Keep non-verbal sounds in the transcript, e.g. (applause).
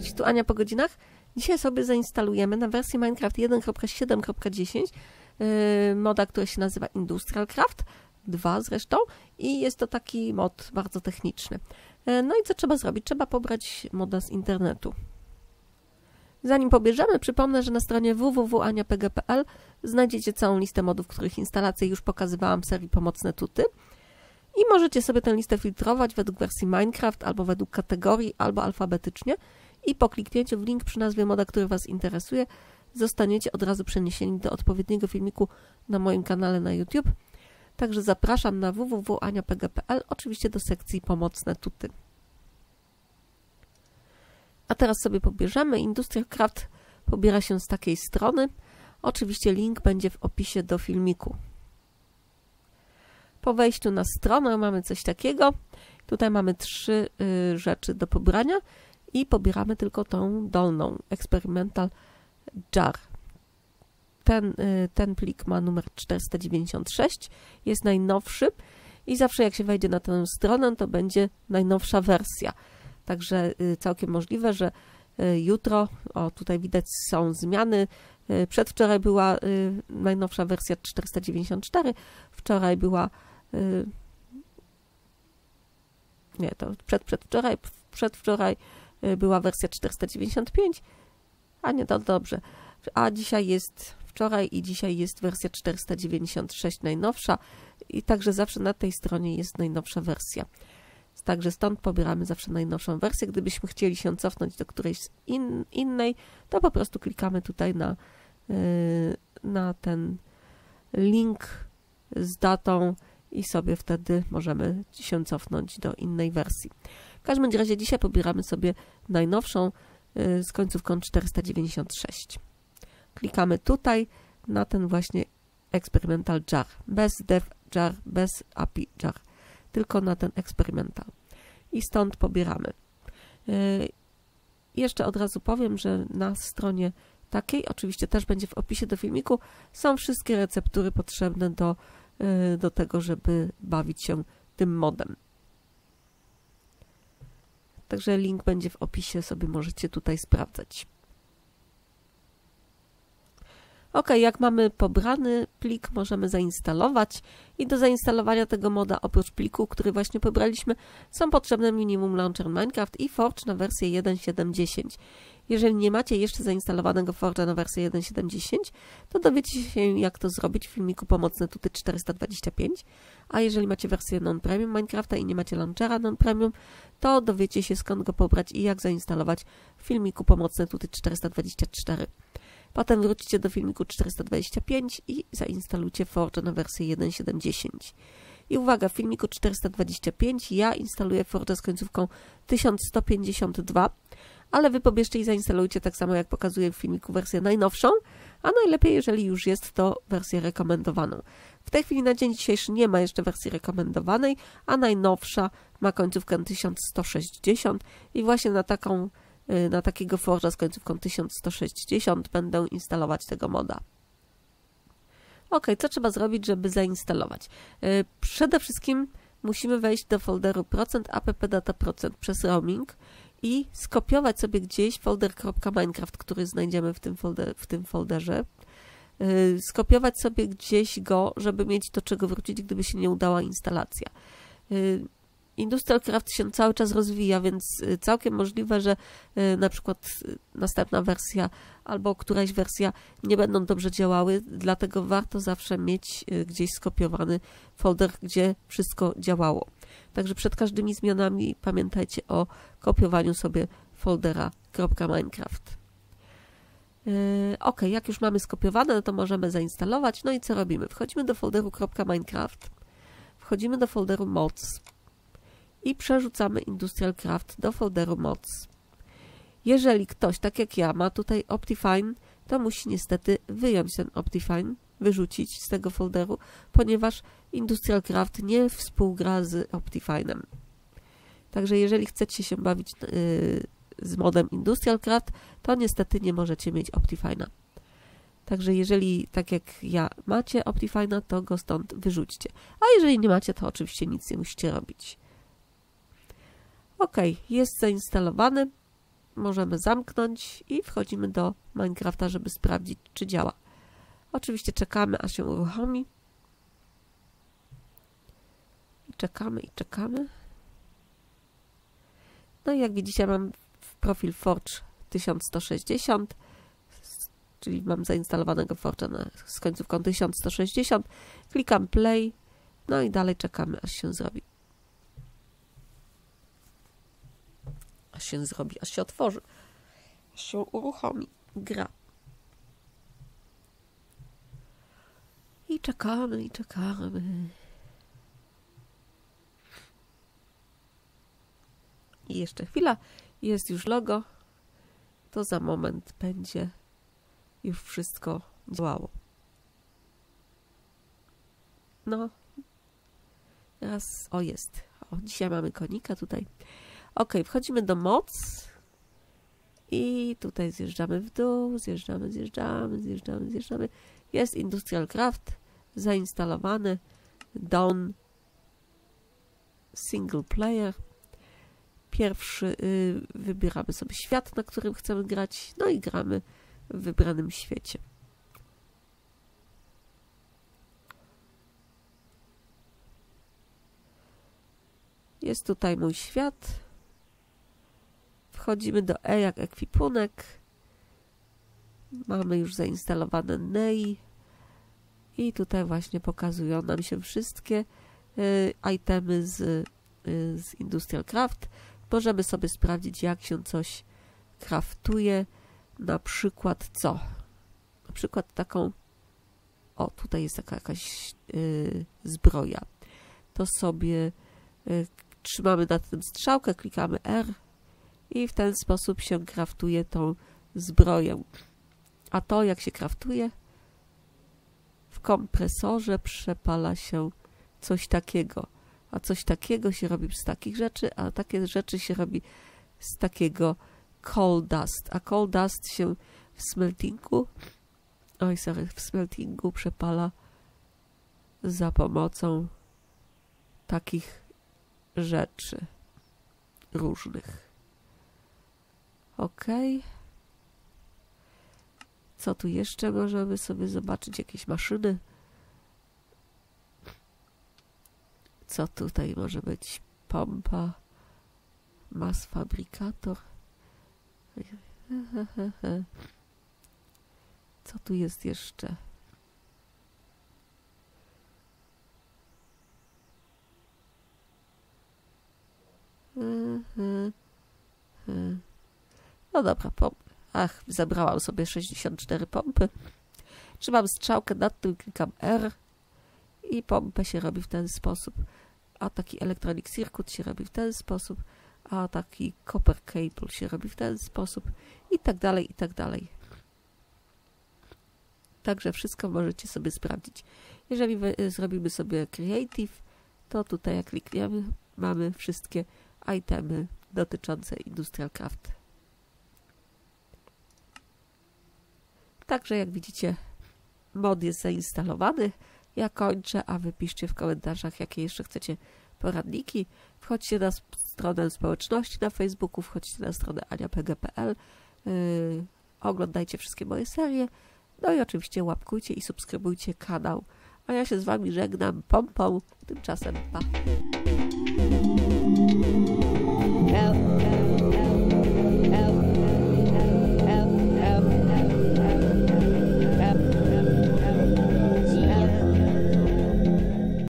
Cześć, tu Ania po godzinach. Dzisiaj sobie zainstalujemy na wersji Minecraft 1.7.10 yy, moda, który się nazywa Industrial Craft 2 zresztą i jest to taki mod bardzo techniczny. Yy, no i co trzeba zrobić? Trzeba pobrać moda z internetu. Zanim pobierzemy, przypomnę, że na stronie www.aniapg.pl znajdziecie całą listę modów, których instalację już pokazywałam w serii Pomocne Tuty. I możecie sobie tę listę filtrować według wersji Minecraft, albo według kategorii, albo alfabetycznie. I po kliknięciu w link przy nazwie moda, który Was interesuje, zostaniecie od razu przeniesieni do odpowiedniego filmiku na moim kanale na YouTube. Także zapraszam na www.aniapg.pl, oczywiście do sekcji Pomocne Tuty. A teraz sobie pobierzemy. Industrial Craft pobiera się z takiej strony. Oczywiście link będzie w opisie do filmiku. Po wejściu na stronę mamy coś takiego. Tutaj mamy trzy y, rzeczy do pobrania i pobieramy tylko tą dolną, Experimental Jar. Ten, y, ten plik ma numer 496, jest najnowszy i zawsze jak się wejdzie na tę stronę, to będzie najnowsza wersja. Także y, całkiem możliwe, że y, jutro, o tutaj widać są zmiany, przedwczoraj była najnowsza wersja 494, wczoraj była nie, to przed, przedwczoraj, przedwczoraj była wersja 495, a nie, to dobrze. A dzisiaj jest wczoraj i dzisiaj jest wersja 496 najnowsza i także zawsze na tej stronie jest najnowsza wersja. Także stąd pobieramy zawsze najnowszą wersję. Gdybyśmy chcieli się cofnąć do którejś in, innej, to po prostu klikamy tutaj na, yy, na ten link z datą i sobie wtedy możemy się cofnąć do innej wersji. W każdym razie dzisiaj pobieramy sobie najnowszą y, z końcówką 496. Klikamy tutaj na ten właśnie Experimental Jar, bez Dev Jar, bez API Jar, tylko na ten Experimental. I stąd pobieramy. Y, jeszcze od razu powiem, że na stronie takiej, oczywiście też będzie w opisie do filmiku, są wszystkie receptury potrzebne do Y, do tego, żeby bawić się tym modem. Także link będzie w opisie, sobie możecie tutaj sprawdzać. Ok, jak mamy pobrany plik, możemy zainstalować i do zainstalowania tego moda oprócz pliku, który właśnie pobraliśmy, są potrzebne minimum launcher Minecraft i Forge na wersję 1.7.10. Jeżeli nie macie jeszcze zainstalowanego Forge'a na wersję 1.7.10, to dowiecie się jak to zrobić w filmiku pomocne tuty 425, a jeżeli macie wersję non-premium Minecrafta i nie macie launchera non-premium, to dowiecie się skąd go pobrać i jak zainstalować w filmiku pomocne tuty 424. Potem wrócicie do filmiku 425 i zainstalujcie Forge na wersję 1.7.10. I uwaga, w filmiku 425 ja instaluję Forge z końcówką 1152, ale wy pobierzcie i zainstalujcie tak samo jak pokazuję w filmiku wersję najnowszą, a najlepiej jeżeli już jest to wersję rekomendowaną. W tej chwili na dzień dzisiejszy nie ma jeszcze wersji rekomendowanej, a najnowsza ma końcówkę 1160 i właśnie na taką Y, na takiego Forge'a z końcówką 1160 będę instalować tego moda. Ok, co trzeba zrobić, żeby zainstalować? Y, przede wszystkim musimy wejść do folderu procent .app procent przez roaming i skopiować sobie gdzieś folder .minecraft, który znajdziemy w tym, folder, w tym folderze. Y, skopiować sobie gdzieś go, żeby mieć do czego wrócić, gdyby się nie udała instalacja. Industrial Craft się cały czas rozwija, więc y, całkiem możliwe, że y, na przykład y, następna wersja albo któraś wersja nie będą dobrze działały, dlatego warto zawsze mieć gdzieś skopiowany folder, gdzie wszystko działało. Także przed każdymi zmianami pamiętajcie o kopiowaniu sobie foldera .minecraft. Ok, jak już mamy skopiowane, no to możemy zainstalować. No i co robimy? Wchodzimy do folderu .minecraft, wchodzimy do folderu mods, i przerzucamy Industrial Craft do folderu mods. Jeżeli ktoś, tak jak ja, ma tutaj Optifine, to musi niestety wyjąć ten Optifine, wyrzucić z tego folderu, ponieważ Industrial Craft nie współgra z Optifine'em. Także jeżeli chcecie się bawić yy, z modem Industrial Craft, to niestety nie możecie mieć Optifine'a. Także jeżeli, tak jak ja, macie Optifine'a, to go stąd wyrzućcie. A jeżeli nie macie, to oczywiście nic nie musicie robić. OK, jest zainstalowany. możemy zamknąć i wchodzimy do Minecrafta, żeby sprawdzić, czy działa. Oczywiście czekamy, aż się uruchomi. I czekamy, i czekamy. No i jak widzicie, mam profil Forge 1160, czyli mam zainstalowanego Forge'a z końcówką 1160. Klikam play, no i dalej czekamy, aż się zrobi. Aż się zrobi, aż się otworzy, aż się uruchomi gra. I czekamy, i czekamy. I jeszcze chwila, jest już logo. To za moment będzie już wszystko działało. No, Raz, o jest. O, dzisiaj mamy konika tutaj. Ok, wchodzimy do moc. I tutaj zjeżdżamy w dół, zjeżdżamy, zjeżdżamy, zjeżdżamy, zjeżdżamy. Jest Industrial Craft zainstalowany. Dawn Single Player. Pierwszy y, wybieramy sobie świat, na którym chcemy grać, no i gramy w wybranym świecie. Jest tutaj mój świat. Wchodzimy do E jak ekwipunek. Mamy już zainstalowane NEI. I tutaj właśnie pokazują nam się wszystkie y, itemy z, y, z Industrial Craft. Możemy sobie sprawdzić, jak się coś kraftuje. Na przykład co? Na przykład taką o, tutaj jest taka jakaś y, zbroja. To sobie trzymamy na tym strzałkę, klikamy R i w ten sposób się kraftuje tą zbroję. A to jak się kraftuje? Kompresorze przepala się coś takiego. A coś takiego się robi z takich rzeczy, a takie rzeczy się robi z takiego coal dust. A coal dust się w smeltingu, oj sorry, w smeltingu przepala za pomocą takich rzeczy różnych. Ok. Co tu jeszcze możemy sobie zobaczyć? Jakieś maszyny. Co tutaj może być? Pompa. Mas fabrykator. (laughs) Co tu jest jeszcze? No dobra, pompy. Ach, zabrałam sobie 64 pompy. Trzymam strzałkę nad tym, klikam R i pompę się robi w ten sposób. A taki Electronic Circuit się robi w ten sposób, a taki Copper Cable się robi w ten sposób i tak dalej, i tak dalej. Także wszystko możecie sobie sprawdzić. Jeżeli zrobimy sobie Creative, to tutaj jak klikniemy, mamy wszystkie itemy dotyczące Industrial Craft. Także jak widzicie, mod jest zainstalowany. Ja kończę, a wy piszcie w komentarzach, jakie jeszcze chcecie poradniki. Wchodźcie na stronę społeczności na Facebooku, wchodźcie na stronę aniapg.pl, yy, oglądajcie wszystkie moje serie, no i oczywiście łapkujcie i subskrybujcie kanał. A ja się z wami żegnam pompą, tymczasem pa!